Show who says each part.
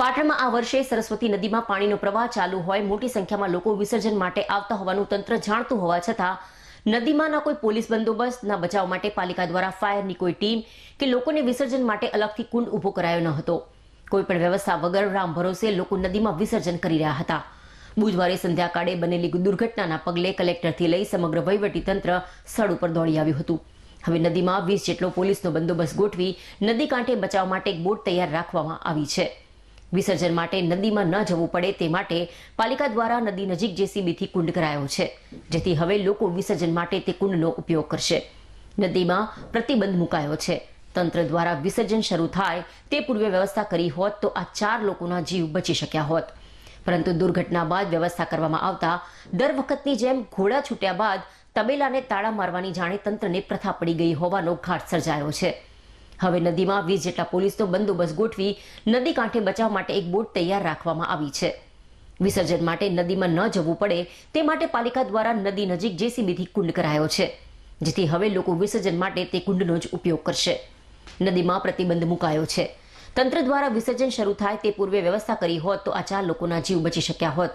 Speaker 1: પાટણમાં આ વર્ષે સરસ્વતી નદીમાં પાણીનો પ્રવાહ ચાલુ હોય, મોટી સંખ્યામાં લોકો વિસર્જન માટે આવતા હોવાનું તંત્ર જાણતું હોવા છતાં નદીમાં ના કોઈ પોલીસ બંદોબસ્ત ના બચાવ માટે પાલિકા દ્વારા ફાયરની કોઈ ટીમ કે લોકોને વિસર્જન માટે અલગથી કુંડ ઊભો કરાયો ન હતો. કોઈપણ વ્યવસ્થા વગર રામ ભરોસે લોકો નદીમાં વિસર્જન કરી રહ્યા હતા. બુધવારે સંધ્યાકાળે બનેલી દુર્ઘટનાના પગલે કલેક્ટરથી લઈ સમગ્ર વહીવટી તંત્ર સ્થળ ઉપર દોડી આવ્યું હતું. હવે નદીમાં વીસ જેટલો પોલીસનો બંદોબસ્ત ગોઠવી નદી કાંઠે બચાવ માટે એક બોટ તૈયાર રાખવામાં આવી છે. વિસર્જન માટે નદીમાં ન જવું પડે તે માટે પાલિકા દ્વારા નદી નજીક જેસીબીથી કુંડ કરાયો છે, જેથી હવે લોકો વિસર્જન માટે તે કુંડનો ઉપયોગ કરશે. નદીમાં પ્રતિબંધ મુકાયો છે. તંત્ર દ્વારા વિસર્જન શરૂ થાય તે પૂર્વે વ્યવસ્થા કરી હોત તો આ ચાર લોકોના જીવ બચી શક્યા હોત. પરંતુ દુર્ઘટના બાદ વ્યવસ્થા કરવામાં આવતા દર વખતની જેમ ઘોડા છૂટ્યા બાદ તબેલાને તાળા મારવાની જાણે તંત્રને પ્રથા પડી ગઈ હોવાનો ઘાટ સર્જાયો છે. હવે નદીમાં વીસ જેટલા પોલીસનો બંદોબસ્ત ગોઠવી નદી કાંઠે બચાવ માટે એક બોટ તૈયાર રાખવામાં આવી છે. વિસર્જન માટે નદીમાં ન જવું પડે તે માટે પાલિકા દ્વારા નદી નજીક જેસીબીથી કુંડ કરાયો છે, જેથી હવે લોકો વિસર્જન માટે તે કુંડનો જ ઉપયોગ કરશે. નદીમાં પ્રતિબંધ મુકાયો છે. તંત્ર દ્વારા વિસર્જન શરૂ થાય તે પૂર્વે વ્યવસ્થા કરી હોત તો આ ચાર લોકોના જીવ બચી શક્યા હોત.